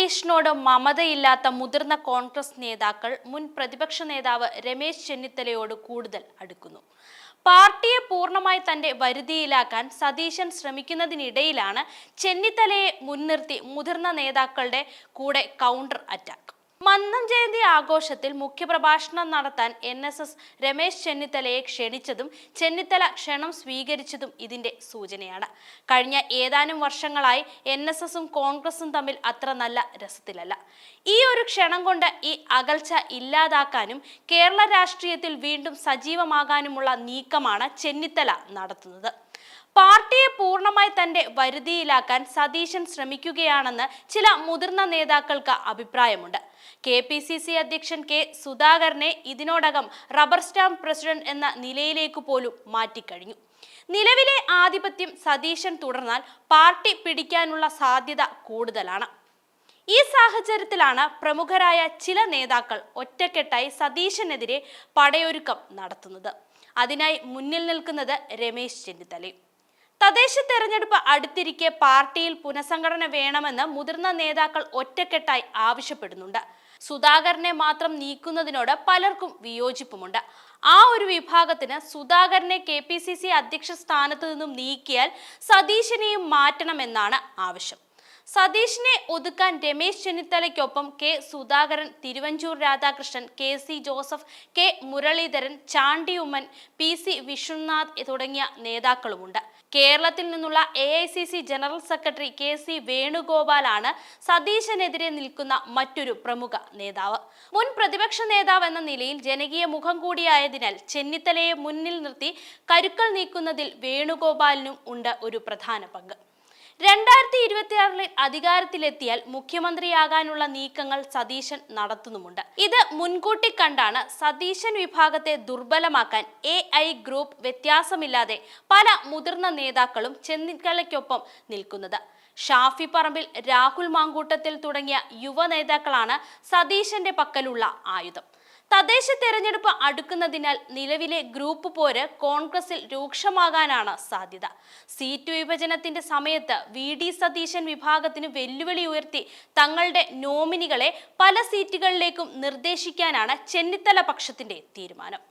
സതീഷിനോട് മമതയില്ലാത്ത മുതിർന്ന കോൺഗ്രസ് നേതാക്കൾ മുൻ പ്രതിപക്ഷ നേതാവ് രമേശ് ചെന്നിത്തലയോട് കൂടുതൽ അടുക്കുന്നു. പാർട്ടിയെ പൂർണമായി തന്റെ വരുതിയിലാക്കാൻ സതീശൻ ശ്രമിക്കുന്നതിനിടയിലാണ് ചെന്നിത്തലയെ മുൻനിർത്തി മുതിർന്ന നേതാക്കളുടെ കൂടെ കൗണ്ടർ അറ്റാക്ക് മന്നം ജയന്തി ആഘോഷത്തിൽ മുഖ്യപ്രഭാഷണം നടത്താൻ എൻ എസ് എസ് രമേശ് ചെന്നിത്തലയെ ക്ഷണിച്ചതും ചെന്നിത്തല ക്ഷണം സ്വീകരിച്ചതും ഇതിന്റെ സൂചനയാണ്. കഴിഞ്ഞ ഏതാനും വർഷങ്ങളായി എൻ എസ് എസും കോൺഗ്രസും തമ്മിൽ അത്ര നല്ല രസത്തിലല്ല. ഈ ഒരു ക്ഷണം കൊണ്ട് ഈ അകൽച്ച ഇല്ലാതാക്കാനും കേരള രാഷ്ട്രീയത്തിൽ വീണ്ടും സജീവമാകാനുമുള്ള നീക്കമാണ് ചെന്നിത്തല നടത്തുന്നത്. പാർട്ടിയെ പൂർണമായി തന്റെ വരുതിയിലാക്കാൻ സതീശൻ ശ്രമിക്കുകയാണെന്ന് ചില മുതിർന്ന നേതാക്കൾക്ക് അഭിപ്രായമുണ്ട്. കെ പി സി സി അധ്യക്ഷൻ കെ സുധാകരനെ ഇതിനോടകം റബ്ബർ സ്റ്റാമ്പ് പ്രസിഡന്റ് എന്ന നിലയിലേക്ക് പോലും മാറ്റിക്കഴിഞ്ഞു. നിലവിലെ ആധിപത്യം സതീശൻ തുടർന്നാൽ പാർട്ടി പിടിക്കാനുള്ള സാധ്യത കൂടുതലാണ്. ഈ സാഹചര്യത്തിലാണ് പ്രമുഖരായ ചില നേതാക്കൾ ഒറ്റക്കെട്ടായി സതീശനെതിരെ പടയൊരുക്കം നടത്തുന്നത്. അതിനായി മുന്നിൽ നിൽക്കുന്നത് രമേശ് ചെന്നിത്തലയും. തദ്ദേശ തെരഞ്ഞെടുപ്പ് അടുത്തിരിക്കെ പാർട്ടിയിൽ പുനഃസംഘടന വേണമെന്ന് മുതിർന്ന നേതാക്കൾ ഒറ്റക്കെട്ടായി ആവശ്യപ്പെടുന്നുണ്ട്. സുധാകരനെ മാത്രം നീക്കുന്നതിനോട് പലർക്കും വിയോജിപ്പുമുണ്ട്. ആ ഒരു വിഭാഗത്തിന് സുധാകരനെ കെ പി സി സി അധ്യക്ഷ സ്ഥാനത്ത് നിന്നും നീക്കിയാൽ സതീശനെയും മാറ്റണമെന്നാണ് ആവശ്യം. സതീഷിനെ ഒതുക്കാൻ Ramesh ചെന്നിത്തലയ്ക്കൊപ്പം K Sudhakaran Thiruvanchoor Radhakrishnan K C Joseph K Muraleedharan Chandy Oommen P C Vishnunath തുടങ്ങിയ നേതാക്കളുമുണ്ട്. കേരളത്തിൽ നിന്നുള്ള A general secretary K C വേണുഗോപാലാണ് സതീശനെതിരെ നിൽക്കുന്ന മറ്റൊരു പ്രമുഖ നേതാവ്. മുൻ പ്രതിപക്ഷ നേതാവ് എന്ന നിലയിൽ ജനകീയ മുഖം കൂടിയായതിനാൽ ചെന്നിത്തലയെ മുന്നിൽ നിർത്തി കരുക്കൾ നീക്കുന്നതിൽ വേണുഗോപാലിനും ഉണ്ട് ഒരു പ്രധാന പങ്ക്. രണ്ടായിരത്തി ഇരുപത്തിയാറിൽ അധികാരത്തിലെത്തിയാൽ മുഖ്യമന്ത്രിയാകാനുള്ള നീക്കങ്ങൾ സതീശൻ നടത്തുന്നുമുണ്ട്. ഇത് മുൻകൂട്ടി കണ്ടാണ് സതീശൻ വിഭാഗത്തെ ദുർബലമാക്കാൻ എ ഐ ഗ്രൂപ്പ് വ്യത്യാസമില്ലാതെ പല മുതിർന്ന നേതാക്കളും ചെന്നിത്തലയ്ക്കൊപ്പം നിൽക്കുന്നത്. ഷാഫി പറമ്പിൽ രാഹുൽ മാങ്കൂട്ടത്തിൽ തുടങ്ങിയ യുവ നേതാക്കളാണ് സതീശന്റെ പക്കലുള്ള ആയുധം. തദ്ദേശ തെരഞ്ഞെടുപ്പ് അടുക്കുന്നതിനാൽ നിലവിലെ ഗ്രൂപ്പ് പോര് കോൺഗ്രസിൽ രൂക്ഷമാകാനാണ് സാധ്യത. സീറ്റ് വിഭജനത്തിന്റെ സമയത്ത് വി ഡി സതീശൻ വിഭാഗത്തിന് വെല്ലുവിളി ഉയർത്തി തങ്ങളുടെ നോമിനികളെ പല സീറ്റുകളിലേക്കും നിർദ്ദേശിക്കാനാണ് ചെന്നിത്തല പക്ഷത്തിന്റെ തീരുമാനം.